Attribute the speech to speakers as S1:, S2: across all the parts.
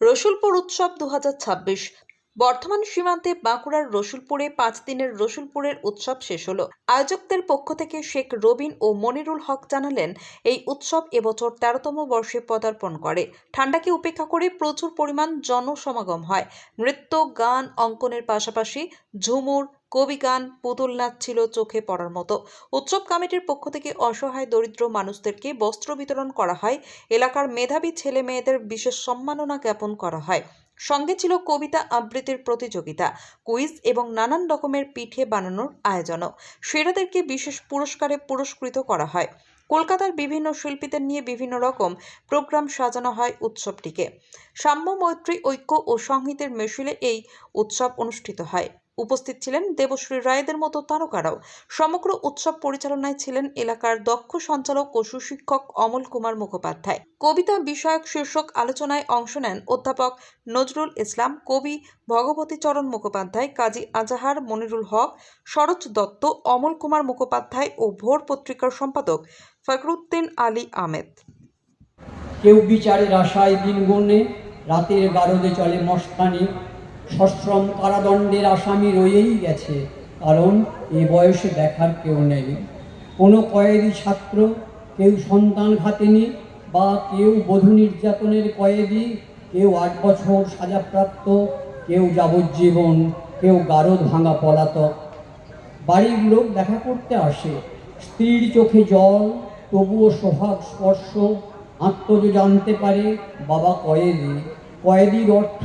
S1: রসুলপুর উৎসব দু হাজার ছাব্বিশ বর্ধমান সীমান্তে বাঁকুড়ার রসুলপুরে পাঁচ দিনের রসুলপুরের উৎসব শেষ হলো। আয়োজকদের পক্ষ থেকে শেখ রবিন ও মনিরুল হক জানালেন, এই উৎসব এবছর তেরোতম বর্ষে পদার্পণ করে। ঠান্ডাকে উপেক্ষা করে প্রচুর পরিমাণ জনসমাগম হয়। নৃত্য, গান, অঙ্কনের পাশাপাশি ঝুমুর, কবি গান, পুতুল নাচ ছিল চোখে পড়ার মতো। উৎসব কমিটির পক্ষ থেকে অসহায় দরিদ্র মানুষদেরকে বস্ত্র বিতরণ করা হয়। এলাকার মেধাবী ছেলে মেয়েদের বিশেষ সম্মাননা জ্ঞাপন করা হয়। সঙ্গে ছিল কবিতা আবৃত্তির প্রতিযোগিতা, কুইজ এবং নানান রকমের পিঠে বানানোর আয়োজনও। সেরাদেরকে বিশেষ পুরস্কারে পুরস্কৃত করা হয়। কলকাতার বিভিন্ন শিল্পীদের নিয়ে বিভিন্ন রকম প্রোগ্রাম সাজানো হয় উৎসবটিকে। সাম্য মৈত্রী ঐক্য ও সংহিতের মেশিলে এই উৎসব অনুষ্ঠিত হয়। উপস্থিত ছিলেন দেবশ্রী রায়দের মতো তারকারাও। সমগ্র উৎসব পরিচালনায় ছিলেন এলাকার দক্ষ সঞ্চালক ও সুশিক্ষক অমল কুমার মুখোপাধ্যায়। কবিতা বিষয়ক শীর্ষক আলোচনায় অংশ নেন অধ্যাপক নজরুল ইসলাম, কবি ভগবতী চরণ মুখোপাধ্যায়, কাজী আজাহার মনিরুল হক, শরৎ দত্ত, অমল কুমার মুখোপাধ্যায় ও ভোর পত্রিকার সম্পাদক ফখরুদ্দিন আলী আহমেদ।
S2: কেউ বিচারের আশায় দিন গণে রাতের গারদে চলে মস্তানি সশ্রম কারাদণ্ডের আসামি রয়েই গেছে, কারণ এ বয়সে দেখার কেউ নেই। কোনো কয়েদি ছাত্র, কেউ সন্তান ঘাতেনি বা কেউ বধূ নির্যাতনের কয়েদি, কেউ আট বছর সাজাপ্রাপ্ত, কেউ যাবজ্জীবন, কেউ গারদ ভাঙা পলাতক। বাড়ির লোক দেখা করতে আসে, স্ত্রীর চোখে জল, তবুও সোহাগ স্পর্শ, আত্মজ জানতে পারে বাবা কয়েদি। কয়েদির অর্থ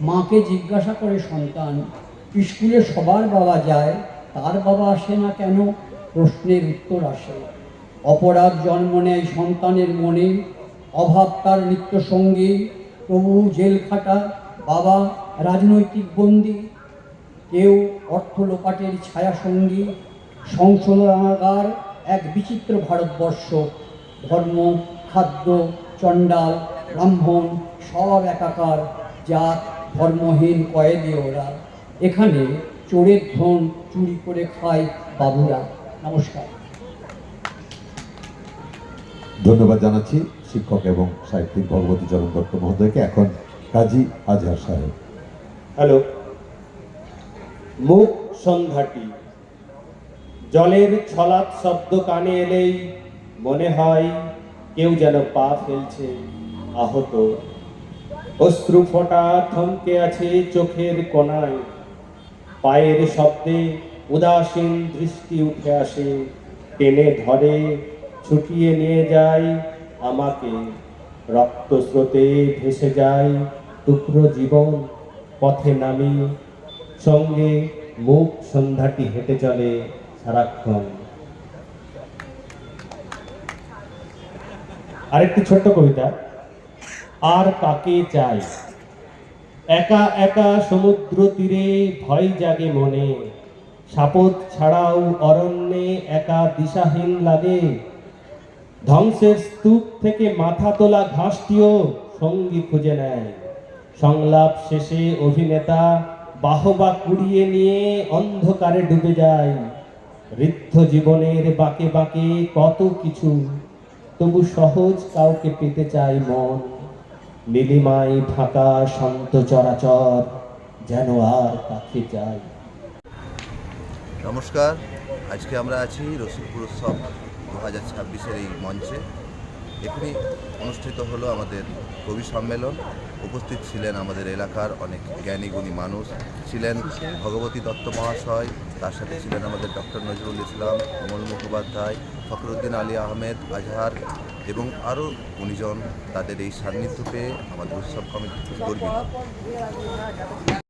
S2: মাকে জিজ্ঞাসা করে, সন্তান, স্কুলে সবার বাবা যায়, তার বাবা আসে না কেন? প্রশ্নের উত্তর আসে, অপরাধ জন্ম নেয় সন্তানের মনে, অভাব তার নিত্যসঙ্গী তবু জেল খাটা, বাবা রাজনৈতিক বন্দী, কেউ অর্থ লোপাটের ছায়াসঙ্গী, সংশোধনাগার এক বিচিত্র ভারতবর্ষ, ধর্ম, খাদ্য, চণ্ডাল, ব্রাহ্মণ সব একাকার, জাত ধর্মহীন কয়েদি ওরা। এখানে চোরের ধন চুরি করে খায় বাবুরা। নমস্কার।
S3: ধন্যবাদ জানাচ্ছি শিক্ষক এবং সাহিত্যিক ভগবতী চরণ দত্ত মহোদয়কে। এখন কাজী আজহার সাহেব।
S4: হ্যালো। মুখ সন্ধ্যাটি জলের ছলাৎ শব্দ কানে এলেই মনে হয় কেউ যেন পা ফেলছে। আহত অশ্রু ফোঁটা থমকে আছে চোখের কোনায় পায়ের শব্দে উদাসীন দৃষ্টি উঠে আসে। টেনে ধরে, ছুটিয়ে নিয়ে যায় আমাকে। রক্ত স্রোতে ভেসে যায় টুকরো জীবন, পথে নামি। সঙ্গে মুখ সন্ধ্যাটি হেঁটে চলে সারাক্ষণ। আরেকটি ছোট্ট কবিতা। আর কাকে চাই। একা একা সমুদ্র তীরে ভয় জাগে মনে। সাপদ ছাড়াও অরণ্যে একা দিশাহীন লাগে। ধ্বংসের স্তূপ থেকে মাথা তোলা ঘাসটিও সঙ্গী খুঁজে নেয়। সংলাপ শেষে অভিনেতা বাহবা কুড়িয়ে নিয়ে অন্ধকারে ডুবে যায়। ঋদ্ধ জীবনের বাঁকে বাঁকে কত কিছু, তবু সহজ কাউকে পেতে চায় মন। নীলিমায় ঢাকা শান্ত চরাচর, যেন আর কাছে চাই
S5: নমস্কার, আজকে আমরা আছি রসুলপুর উৎসব দু হাজার ছাব্বিশের এই মঞ্চে। এখানে অনুষ্ঠিত হলো আমাদের কবি সম্মেলন। উপস্থিত ছিলেন আমাদের এলাকার অনেক জ্ঞানী গুণী মানুষ। ছিলেন ভগবতী দত্ত মহাশয়, তার সাথে ছিলেন আমাদের ডক্টর নজরুল ইসলাম কমল মুখোপাধ্যায়, ফখরুদ্দিন আলী আহমেদ, আজহার এবং আরও উনিজন তাদের এই সান্নিধ্য পেয়ে আমাদের উৎসব কমিটি গর্বিত।